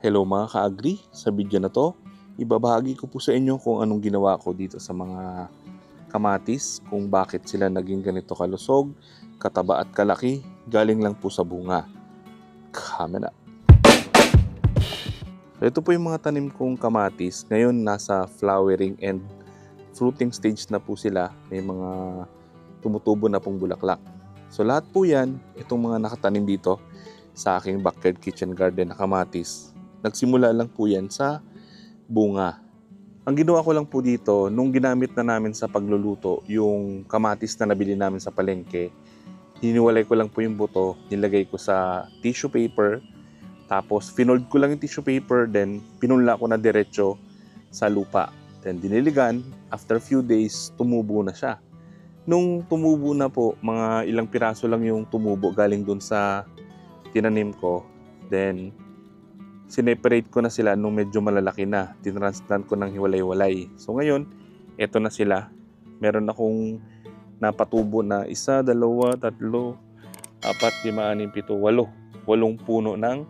Hello mga ka-agri, sa video na to, ibabahagi ko po sa inyo kung anong ginawa ko dito sa mga kamatis, kung bakit sila naging ganito kalusog, kataba at kalaki, galing lang po sa bunga. Kame na. So, ito po yung mga tanim kong kamatis. Ngayon nasa flowering and fruiting stage na po sila. May mga tumutubo na pong bulaklak. So lahat po yan, itong mga nakatanim dito sa aking backyard kitchen garden na kamatis, nagsimula lang po yan sa bunga. Ang ginawa ko lang po dito, nung ginamit na namin sa pagluluto, yung kamatis na nabili namin sa palengke, hiniwalay ko lang po yung buto, nilagay ko sa tissue paper, tapos finold ko lang yung tissue paper, then pinunla ko na diretso sa lupa. Then diniligan, after few days, tumubo na siya. Nung tumubo na po, mga ilang piraso lang yung tumubo galing dun sa tinanim ko. Then, sineparate ko na sila nung medyo malalaki na. Tinransplant ko ng hiwalay-walay. So ngayon, eto na sila. Meron akong napatubo na isa, dalawa, tatlo, apat, lima, anim, pito, walo. Walong puno ng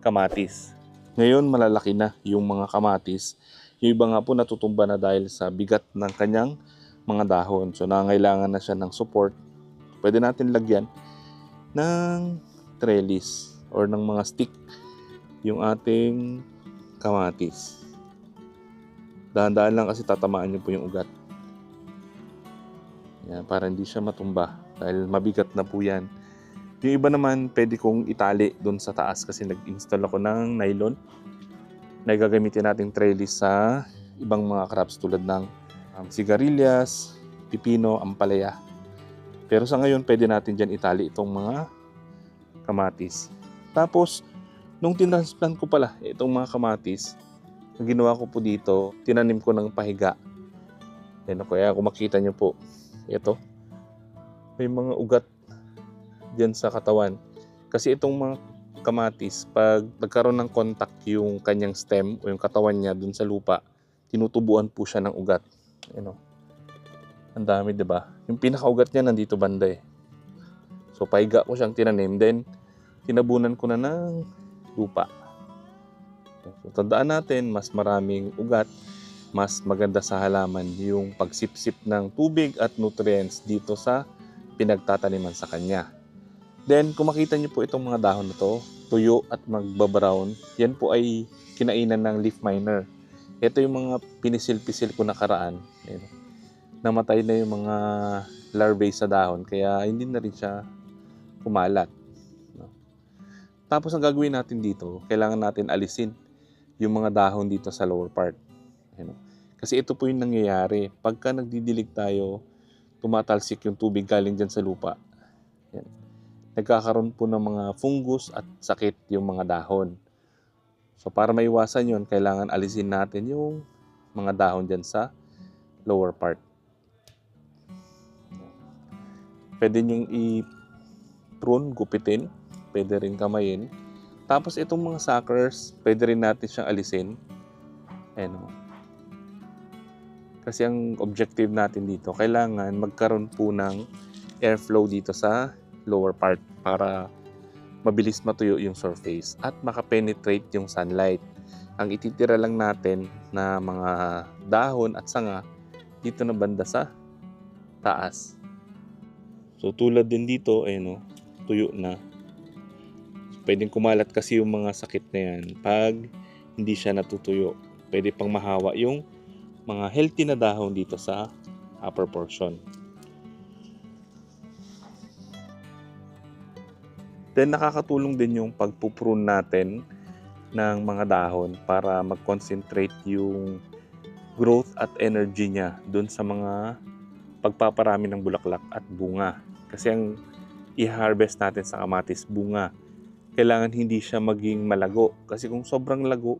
kamatis. Ngayon, malalaki na yung mga kamatis. Yung iba nga po natutumba na dahil sa bigat ng kanyang mga dahon. So, nangailangan na siya ng support. Pwede natin lagyan ng trellis or ng mga stick yung ating kamatis. Dahan-dahan lang kasi tatamaan niyo po yung ugat. Yan, para hindi siya matumba. Dahil mabigat na po yan. Yung iba naman, pwede kong itali doon sa taas kasi nag-install ako ng nylon na gagamitin nating trellis sa ibang mga crops tulad ng um, sigarilyas, pipino, ampalaya. Pero sa ngayon, pwede natin dyan itali itong mga kamatis. Tapos, nung tinransplant ko pala itong mga kamatis, ang ginawa ko po dito, tinanim ko ng pahiga. Yan kaya kung makita nyo po, ito, may mga ugat dyan sa katawan. Kasi itong mga kamatis, pag nagkaroon ng contact yung kanyang stem o yung katawan niya dun sa lupa, tinutubuan po siya ng ugat. You know, ang dami, di ba? Yung pinakaugat niya nandito banda eh. So, pahiga ko siyang tinanim. Then, tinabunan ko na ng lupa. So, tandaan natin, mas maraming ugat, mas maganda sa halaman yung pagsipsip ng tubig at nutrients dito sa pinagtataniman sa kanya. Then, kung makita niyo po itong mga dahon na to, tuyo at magbabrown, yan po ay kinainan ng leaf miner. Ito yung mga pinisil-pisil ko nakaraan. Ayan. Namatay na yung mga larvae sa dahon, kaya hindi na rin siya kumalat. Tapos ang gagawin natin dito, kailangan natin alisin yung mga dahon dito sa lower part. Ayan. Kasi ito po yung nangyayari. Pagka nagdidilig tayo, tumatalsik yung tubig galing dyan sa lupa. Ayan nagkakaroon po ng mga fungus at sakit yung mga dahon. So para maiwasan yon kailangan alisin natin yung mga dahon dyan sa lower part. Pwede nyong i-prune, gupitin. Pwede rin kamayin. Tapos itong mga suckers, pwede rin natin siyang alisin. Ayan o. Kasi ang objective natin dito, kailangan magkaroon po ng airflow dito sa lower part para mabilis matuyo yung surface at makapenetrate yung sunlight. Ang ititira lang natin na mga dahon at sanga dito na banda sa taas. So tulad din dito, ayun o, tuyo na. Pwedeng kumalat kasi yung mga sakit na yan pag hindi siya natutuyo. Pwede pang mahawa yung mga healthy na dahon dito sa upper portion. Then nakakatulong din yung pagpuprune natin ng mga dahon para mag-concentrate yung growth at energy niya dun sa mga pagpaparami ng bulaklak at bunga. Kasi ang i-harvest natin sa kamatis, bunga. Kailangan hindi siya maging malago. Kasi kung sobrang lago,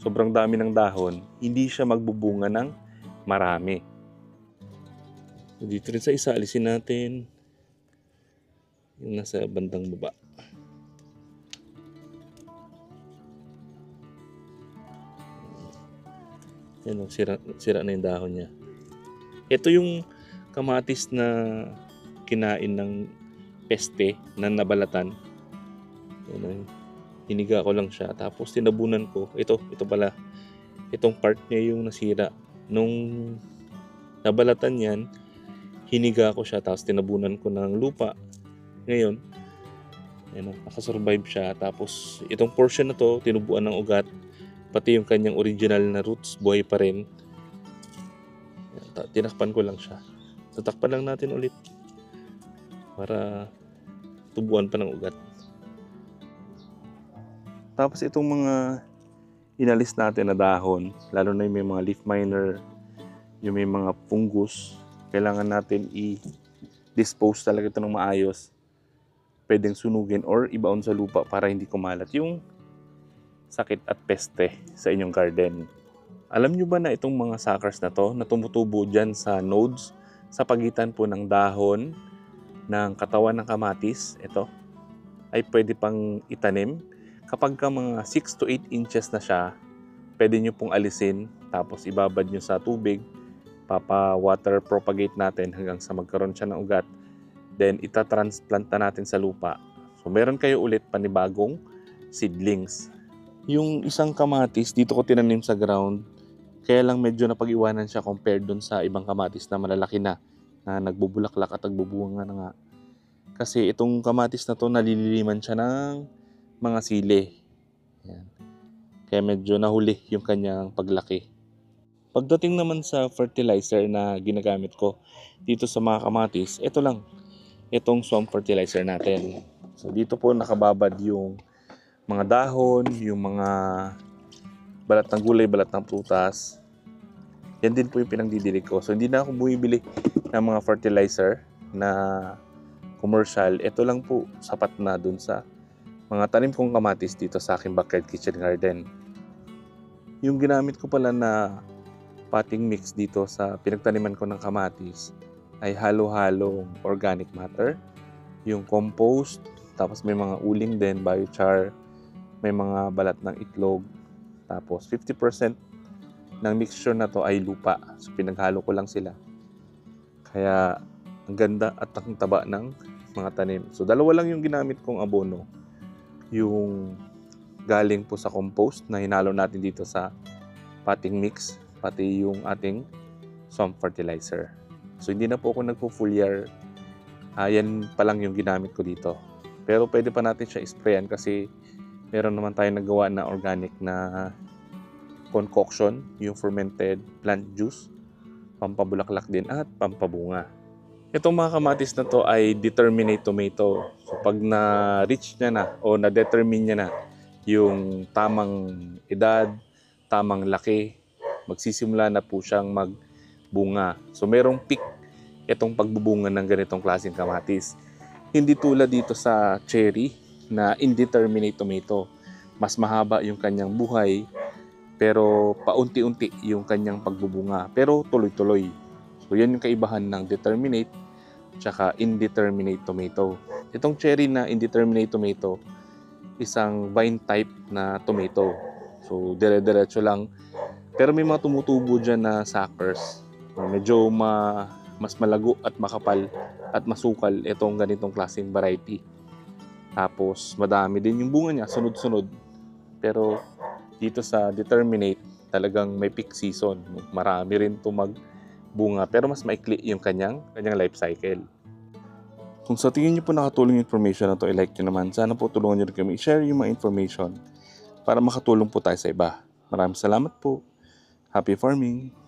sobrang dami ng dahon, hindi siya magbubunga ng marami. Dito rin sa isa, alisin natin yung nasa bandang baba. Yan, sira, sira na yung dahon niya. Ito yung kamatis na kinain ng peste na nabalatan. Oh. hiniga ko lang siya. Tapos tinabunan ko. Ito, ito pala. Itong part niya yung nasira. Nung nabalatan yan, hiniga ko siya. Tapos tinabunan ko ng lupa. Ngayon, ano, nakasurvive siya. Tapos itong portion na to, tinubuan ng ugat. Pati yung kanyang original na roots, buhay pa rin. Tinakpan ko lang siya. Tatakpan lang natin ulit. Para tubuan pa ng ugat. Tapos itong mga inalis natin na dahon, lalo na yung may mga leaf miner, yung may mga fungus, kailangan natin i-dispose talaga ito ng maayos. Pwedeng sunugin or ibaon sa lupa para hindi kumalat yung sakit at peste sa inyong garden. Alam nyo ba na itong mga suckers na to na tumutubo dyan sa nodes sa pagitan po ng dahon ng katawan ng kamatis, ito, ay pwede pang itanim. Kapag ka mga 6 to 8 inches na siya, pwede nyo pong alisin, tapos ibabad nyo sa tubig, papa-water propagate natin hanggang sa magkaroon siya ng ugat. Then, itatransplant na natin sa lupa. So, meron kayo ulit panibagong seedlings. Yung isang kamatis, dito ko tinanim sa ground, kaya lang medyo napag-iwanan siya compared dun sa ibang kamatis na malalaki na, na nagbubulaklak at nagbubunga na nga. Kasi itong kamatis na to, nalililiman siya ng mga sili. Yan. Kaya medyo nahuli yung kanyang paglaki. Pagdating naman sa fertilizer na ginagamit ko dito sa mga kamatis, ito lang. Itong swamp fertilizer natin. So dito po nakababad yung mga dahon, yung mga balat ng gulay, balat ng prutas. Yan din po yung pinagdidilig ko. So hindi na ako bumibili ng mga fertilizer na commercial. Ito lang po sapat na dun sa mga tanim kong kamatis dito sa aking backyard kitchen garden. Yung ginamit ko pala na potting mix dito sa pinagtaniman ko ng kamatis ay halo-halong organic matter, yung compost, tapos may mga uling din, biochar, may mga balat ng itlog, tapos 50% ng mixture na to ay lupa. So pinaghalo ko lang sila. Kaya ang ganda at ang taba ng mga tanim. So dalawa lang yung ginamit kong abono. Yung galing po sa compost na hinalo natin dito sa potting mix, pati yung ating swamp fertilizer. So hindi na po ako nagpo-full year. Ah, yan pa lang yung ginamit ko dito. Pero pwede pa natin siya sprayan kasi meron naman tayo nagawa na organic na concoction, yung fermented plant juice, pampabulaklak din at pampabunga. Itong mga kamatis na to ay determinate tomato. So pag na-reach niya na o na-determine niya na yung tamang edad, tamang laki, magsisimula na po siyang magbunga. So merong peak itong pagbubunga ng ganitong klaseng kamatis. Hindi tulad dito sa cherry na indeterminate tomato. Mas mahaba yung kanyang buhay pero paunti-unti yung kanyang pagbubunga pero tuloy-tuloy. So yan yung kaibahan ng determinate tsaka indeterminate tomato. Itong cherry na indeterminate tomato, isang vine type na tomato. So dire-diretso lang. Pero may mga tumutubo dyan na suckers. Medyo ma, mas malago at makapal at masukal itong ganitong klaseng variety. Tapos madami din yung bunga niya, sunod-sunod. Pero dito sa determinate, talagang may peak season. Marami rin ito magbunga pero mas maikli yung kanyang, kanyang life cycle. Kung sa tingin niyo po nakatulong yung information na to, i-like nyo naman. Sana po tulungan nyo rin kami i-share yung mga information para makatulong po tayo sa iba. Maraming salamat po. Happy farming!